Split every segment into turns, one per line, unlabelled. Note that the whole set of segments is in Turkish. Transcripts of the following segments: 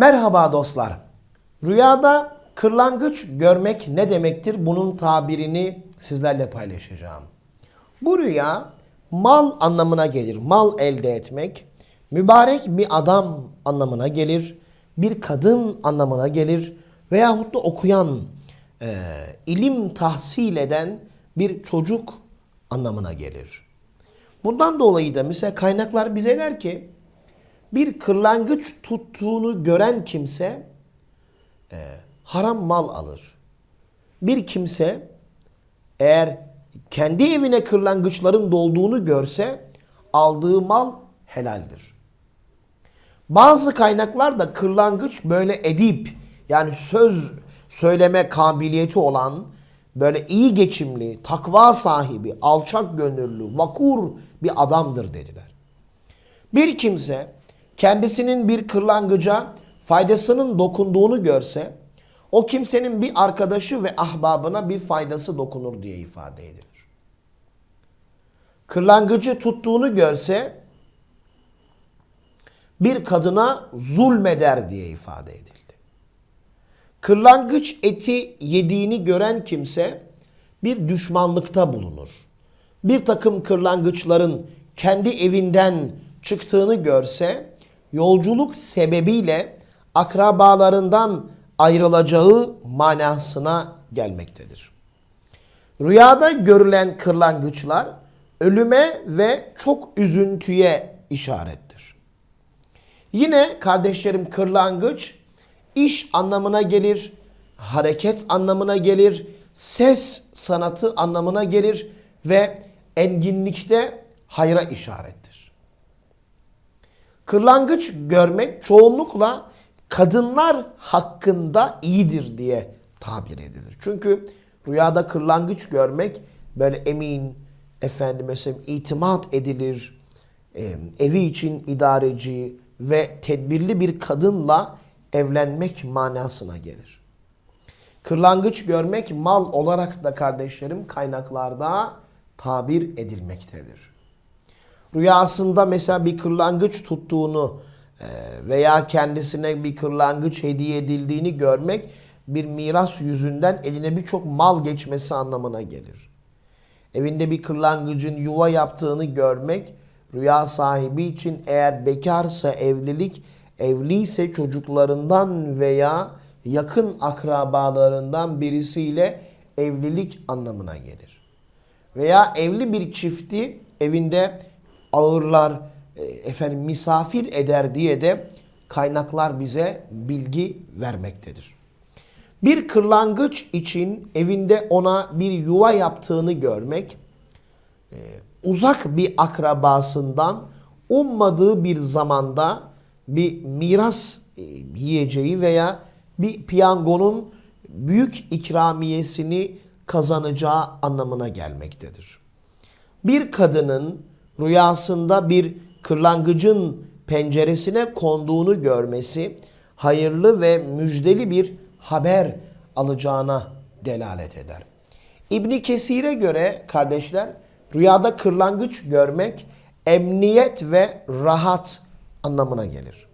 Merhaba dostlar. Rüyada kırlangıç görmek ne demektir? Bunun tabirini sizlerle paylaşacağım. Bu rüya mal anlamına gelir. Mal elde etmek, mübarek bir adam anlamına gelir, bir kadın anlamına gelir veyahut da okuyan, e, ilim tahsil eden bir çocuk anlamına gelir. Bundan dolayı da mesela kaynaklar bize der ki bir kırlangıç tuttuğunu gören kimse e, haram mal alır. Bir kimse eğer kendi evine kırlangıçların dolduğunu görse aldığı mal helaldir. Bazı kaynaklar da kırlangıç böyle edip yani söz söyleme kabiliyeti olan böyle iyi geçimli, takva sahibi, alçak gönüllü, vakur bir adamdır dediler. Bir kimse kendisinin bir kırlangıca faydasının dokunduğunu görse o kimsenin bir arkadaşı ve ahbabına bir faydası dokunur diye ifade edilir. Kırlangıcı tuttuğunu görse bir kadına zulmeder diye ifade edildi. Kırlangıç eti yediğini gören kimse bir düşmanlıkta bulunur. Bir takım kırlangıçların kendi evinden çıktığını görse yolculuk sebebiyle akrabalarından ayrılacağı manasına gelmektedir. Rüyada görülen kırlangıçlar ölüme ve çok üzüntüye işarettir. Yine kardeşlerim kırlangıç iş anlamına gelir, hareket anlamına gelir, ses sanatı anlamına gelir ve enginlikte hayra işarettir. Kırlangıç görmek çoğunlukla kadınlar hakkında iyidir diye tabir edilir. Çünkü rüyada kırlangıç görmek böyle emin, efendim mesela itimat edilir, e, evi için idareci ve tedbirli bir kadınla evlenmek manasına gelir. Kırlangıç görmek mal olarak da kardeşlerim kaynaklarda tabir edilmektedir. Rüyasında mesela bir kırlangıç tuttuğunu e, veya kendisine bir kırlangıç hediye edildiğini görmek bir miras yüzünden eline birçok mal geçmesi anlamına gelir. Evinde bir kırlangıcın yuva yaptığını görmek rüya sahibi için eğer bekarsa evlilik, evliyse çocuklarından veya yakın akrabalarından birisiyle evlilik anlamına gelir. Veya evli bir çifti evinde ağırlar, e, efendim misafir eder diye de kaynaklar bize bilgi vermektedir. Bir kırlangıç için evinde ona bir yuva yaptığını görmek, e, uzak bir akrabasından ummadığı bir zamanda bir miras e, yiyeceği veya bir piyangonun büyük ikramiyesini kazanacağı anlamına gelmektedir. Bir kadının rüyasında bir kırlangıcın penceresine konduğunu görmesi hayırlı ve müjdeli bir haber alacağına delalet eder. İbni Kesir'e göre kardeşler rüyada kırlangıç görmek emniyet ve rahat anlamına gelir.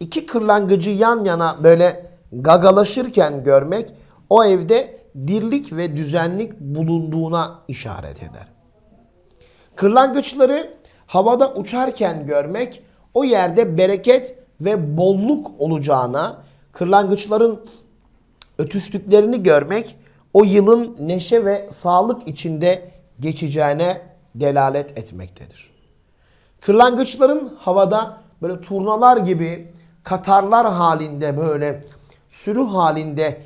İki kırlangıcı yan yana böyle gagalaşırken görmek o evde dirlik ve düzenlik bulunduğuna işaret eder. Kırlangıçları havada uçarken görmek o yerde bereket ve bolluk olacağına, kırlangıçların ötüştüklerini görmek o yılın neşe ve sağlık içinde geçeceğine delalet etmektedir. Kırlangıçların havada böyle turnalar gibi katarlar halinde böyle sürü halinde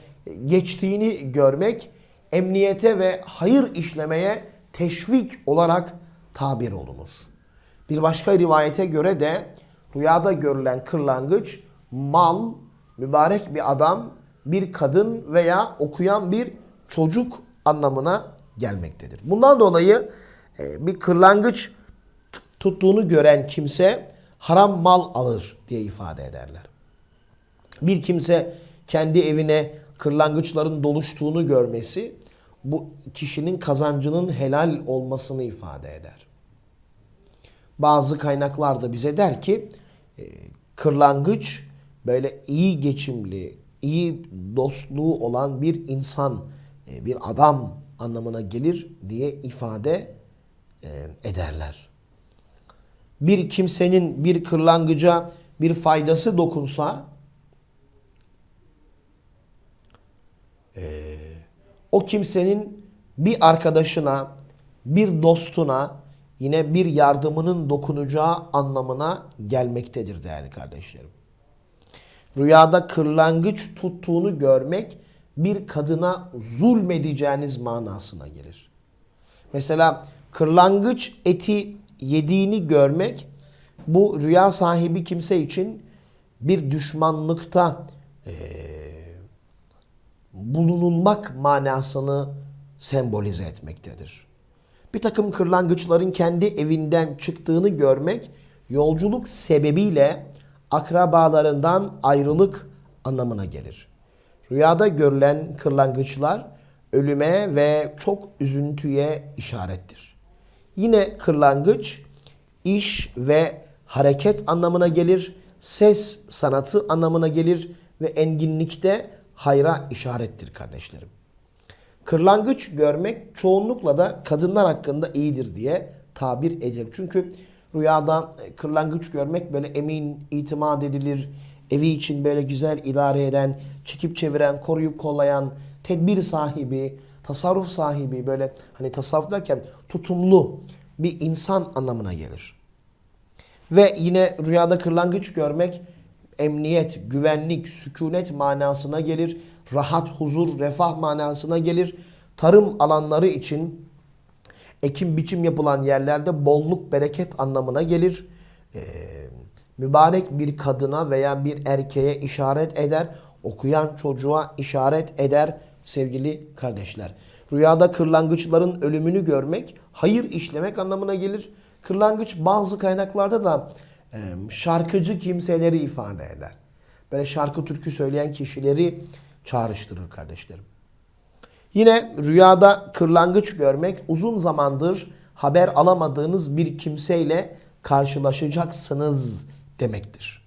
geçtiğini görmek emniyete ve hayır işlemeye teşvik olarak tabir olunur. Bir başka rivayete göre de rüyada görülen kırlangıç mal, mübarek bir adam, bir kadın veya okuyan bir çocuk anlamına gelmektedir. Bundan dolayı e, bir kırlangıç tuttuğunu gören kimse haram mal alır diye ifade ederler. Bir kimse kendi evine kırlangıçların doluştuğunu görmesi bu kişinin kazancının helal olmasını ifade eder. Bazı kaynaklar da bize der ki e, kırlangıç böyle iyi geçimli, iyi dostluğu olan bir insan, e, bir adam anlamına gelir diye ifade e, ederler. Bir kimsenin bir kırlangıca bir faydası dokunsa o kimsenin bir arkadaşına, bir dostuna yine bir yardımının dokunacağı anlamına gelmektedir değerli kardeşlerim. Rüyada kırlangıç tuttuğunu görmek bir kadına zulmedeceğiniz manasına gelir. Mesela kırlangıç eti yediğini görmek bu rüya sahibi kimse için bir düşmanlıkta eee, bulunulmak manasını sembolize etmektedir. Bir takım kırlangıçların kendi evinden çıktığını görmek yolculuk sebebiyle akrabalarından ayrılık anlamına gelir. Rüyada görülen kırlangıçlar ölüme ve çok üzüntüye işarettir. Yine kırlangıç iş ve hareket anlamına gelir, ses sanatı anlamına gelir ve enginlikte hayra işarettir kardeşlerim. Kırlangıç görmek çoğunlukla da kadınlar hakkında iyidir diye tabir edilir. Çünkü rüyada e, kırlangıç görmek böyle emin, itimat edilir, evi için böyle güzel idare eden, çekip çeviren, koruyup kollayan, tedbir sahibi, tasarruf sahibi böyle hani tasarruf derken tutumlu bir insan anlamına gelir. Ve yine rüyada kırlangıç görmek emniyet, güvenlik, sükunet manasına gelir. Rahat, huzur, refah manasına gelir. Tarım alanları için ekim biçim yapılan yerlerde bolluk, bereket anlamına gelir. Ee, mübarek bir kadına veya bir erkeğe işaret eder. Okuyan çocuğa işaret eder sevgili kardeşler. Rüyada kırlangıçların ölümünü görmek hayır işlemek anlamına gelir. Kırlangıç bazı kaynaklarda da şarkıcı kimseleri ifade eder. Böyle şarkı türkü söyleyen kişileri çağrıştırır kardeşlerim. Yine rüyada kırlangıç görmek uzun zamandır haber alamadığınız bir kimseyle karşılaşacaksınız demektir.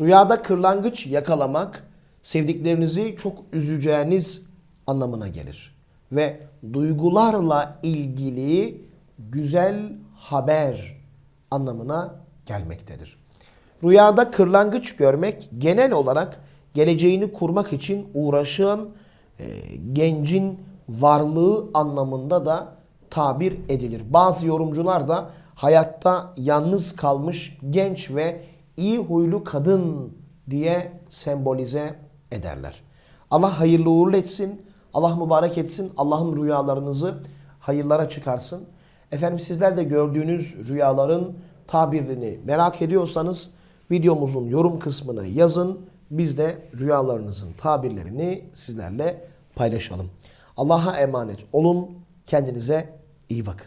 Rüyada kırlangıç yakalamak sevdiklerinizi çok üzeceğiniz anlamına gelir. Ve duygularla ilgili güzel haber anlamına gelmektedir. Rüyada kırlangıç görmek genel olarak geleceğini kurmak için uğraşan e, gencin varlığı anlamında da tabir edilir. Bazı yorumcular da hayatta yalnız kalmış genç ve iyi huylu kadın diye sembolize ederler. Allah hayırlı uğurlu etsin. Allah mübarek etsin. Allah'ım rüyalarınızı hayırlara çıkarsın. Efendim sizler de gördüğünüz rüyaların tabirini merak ediyorsanız videomuzun yorum kısmına yazın. Biz de rüyalarınızın tabirlerini sizlerle paylaşalım. Allah'a emanet olun. Kendinize iyi bakın.